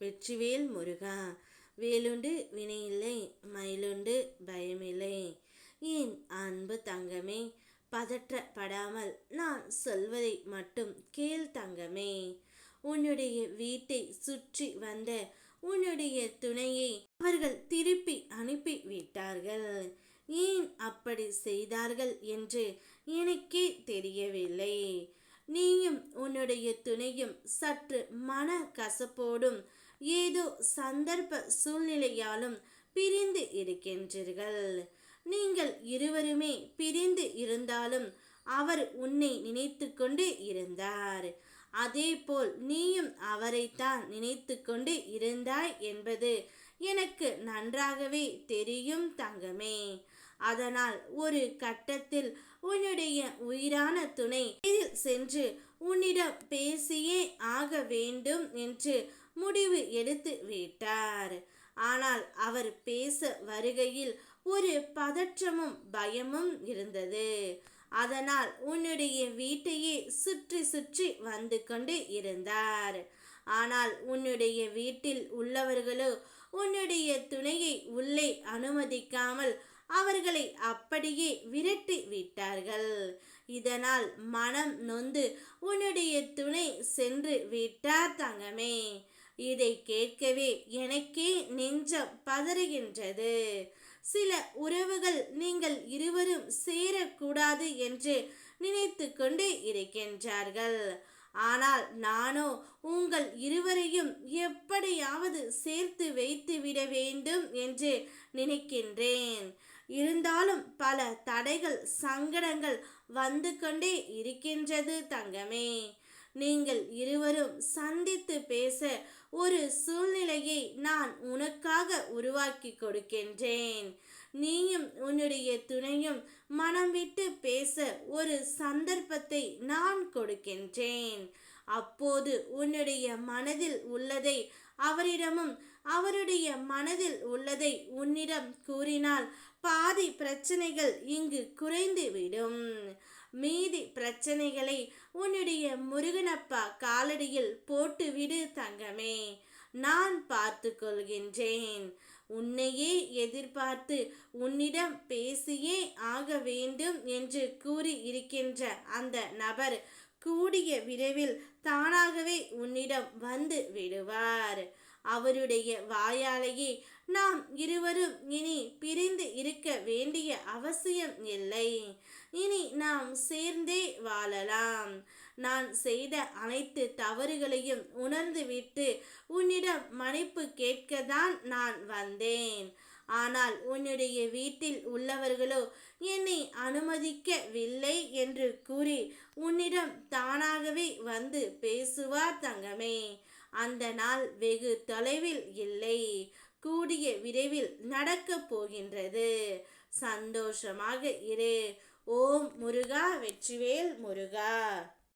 வெற்றிவேல் முருகா. வேலுண்டு வினையில்லை மயிலுண்டு பயமில்லை. என் அன்பு தங்கமே? பதற்றப்படாமல் நான் சொல்வதை மட்டும் கேள் தங்கமே. உன்னுடைய வீட்டை சுற்றி வந்த உன்னுடைய துணையை அவர்கள் திருப்பி அனுப்பி விட்டார்கள். ஏன் அப்படி செய்தார்கள் என்று எனக்கே தெரியவில்லை. நீயும் உன்னுடைய துணையும் சற்று மன கசப்போடும் ஏதோ சந்தர்ப்ப சூழ்நிலையாலும் பிரிந்து இருக்கின்றீர்கள். நீங்கள் இருவருமே பிரிந்து இருந்தாலும் அவர் உன்னை நினைத்து கொண்டு இருந்தார். அதேபோல் நீயும் அவரைத்தான் நினைத்து கொண்டு இருந்தாய் என்பது எனக்கு நன்றாகவே தெரியும் தங்கமே. அதனால் ஒரு கட்டத்தில் உன்னுடைய உயிரான துணை சென்று உன்னிடம் பேசியே ஆக வேண்டும் என்று முடிவு எடுத்து விட்டார். ஆனால் அவர் பேச வருகையில் ஒரு பதற்றமும் பயமும் இருந்தது. அதனால் உன்னுடைய வீட்டையே சுற்றி சுற்றி வந்து கொண்டு இருந்தார். ஆனால் உன்னுடைய வீட்டில் உள்ளவர்களோ உன்னுடைய துணையை உள்ளே அனுமதிக்காமல் அவர்களை அப்படியே விரட்டி விட்டார்கள். இதனால் மனம் நொந்து உன்னுடைய துணை சென்று விட்டார் தங்கமே. இதை கேட்கவே எனக்கே நெஞ்சம் பதறுகின்றது. சில உறவுகள் நீங்கள் இருவரும் சேரக்கூடாது என்று நினைத்து கொண்டு இருக்கின்றார்கள். ஆனால் நானோ உங்கள் இருவரையும் எப்படியாவது சேர்த்து வைத்து விட வேண்டும் என்று நினைக்கின்றேன். இருந்தாலும் பல தடைகள் சங்கடங்கள் வந்து கொண்டே இருக்கின்றது தங்கமே. நீங்கள் இருவரும் சந்தித்து பேச ஒரு சூழ்நிலையை நான் உனக்காக உருவாக்கி கொடுக்கின்றேன். நீயும் உன்னுடைய துணையும் மனம் விட்டு பேச ஒரு சந்தர்ப்பத்தை நான் கொடுக்கின்றேன். அப்போது உன்னுடைய மனதில் உள்ளதை அவரிடமும் அவருடைய மனதில் உள்ளதை உன்னிடம் கூறினால் பாதி பிரச்சனைகள் இங்கு குறைந்துவிடும். மீதி பிரச்சனைகளை உன்னுடைய முருகனப்பா காலடியில் போட்டுவிடு தங்கமே. நான் பார்த்து கொள்கின்றேன் உன்னையே எதிர்பார்த்து உன்னிடம் பேசியே ஆக வேண்டும் என்று கூறி இருக்கின்ற அந்த நபர் கூடிய விரைவில் தானாகவே உன்னிடம் வந்து விடுவார். அவருடைய வாயாலேயே நாம் இருவரும் இனி பிரிந்து இருக்க வேண்டிய அவசியம் இல்லை. இனி நாம் சேர்ந்தே வாழலாம். நான் செய்த அனைத்து தவறுகளையும் உணர்ந்துவிட்டு உன்னிடம் மன்னிப்பு கேட்கத்தான் நான் வந்தேன். ஆனால் உன்னுடைய வீட்டில் உள்ளவர்களோ என்னை அனுமதிக்கவில்லை என்று கூறி உன்னிடம் தானாகவே வந்து பேசுவார் தங்கமே. அந்த நாள் வெகு தொலைவில் இல்லை. கூடிய விரைவில் நடக்கப் போகின்றது. சந்தோஷமாக இரு. ஓம் முருகா வெற்றிவேல் முருகா.